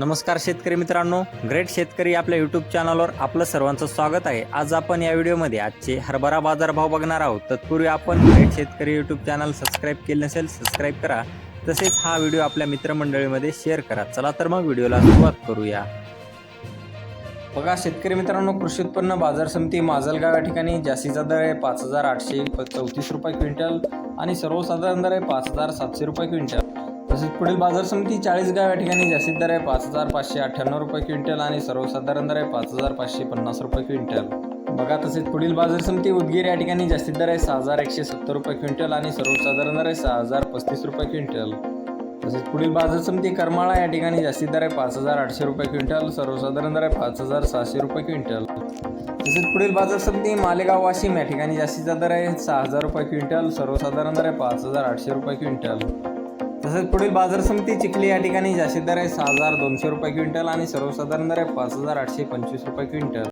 नमस्कार शेतकरी मित्रांनो ग्रेट शेतकरी आपल्या यूट्यूब चॅनलवर आपलं सर्वांचं स्वागत आहे. आज आपण या व्हिडिओमध्ये आजचे हरभरा बाजारभाव बघणार आहोत. तत्पूर्वी आपण ग्रेट शेतकरी यूट्यूब चॅनल सबस्क्राईब केले नसेल सबस्क्राईब करा. तसेच हा व्हिडिओ आपल्या मित्रमंडळीमध्ये शेअर करा. चला तर मग व्हिडिओला सुरुवात करूया. बघा शेतकरी मित्रांनो कृषी उत्पन्न बाजार समिती माजलगाव या ठिकाणी जास्तीचा दर आहे पाच हजार आठशे चौतीस रुपये क्विंटल आणि सर्वसाधारण दर आहे पाच हजार सातशे रुपये क्विंटल. तसेच पुढील बाजार समिती चाळीसगाव या ठिकाणी जास्तीत दर आहे पाच हजार पाचशे अठ्ठ्याण्णव रुपये क्विंटल आणि सर्वसाधारण दर आहे पाच हजार पाचशे पन्नास रुपये क्विंटल. बघा तसेच पुढील बाजार समिती उदगीर या ठिकाणी जास्तीत दर आहे सहा हजार एकशे सत्तर रुपये क्विंटल आणि सर्वसाधारण दर आहे सहा हजार पस्तीस रुपये क्विंटल. तसेच पुढील बाजार समिती करमाळा या ठिकाणी जास्तीत दर आहे पाच हजार आठशे रुपये क्विंटल सर्वसाधारण दर आहे पाच हजार सहाशे रुपये क्विंटल. तसेच पुढील बाजार समिती मालेगाव वाशिम या ठिकाणी जास्तीचा दर आहे सहा हजार रुपये क्विंटल सर्वसाधारण दर आहे पाच हजार आठशे रुपये क्विंटल. तसेच पुढील बाजार समिती चिखली या ठिकाणी जास्तीत दर आहे सहा हजार दोनशे रुपये क्विंटल आणि सर्वसाधारण दर आहे पाच हजार आठशे पंचवीस रुपये क्विंटल.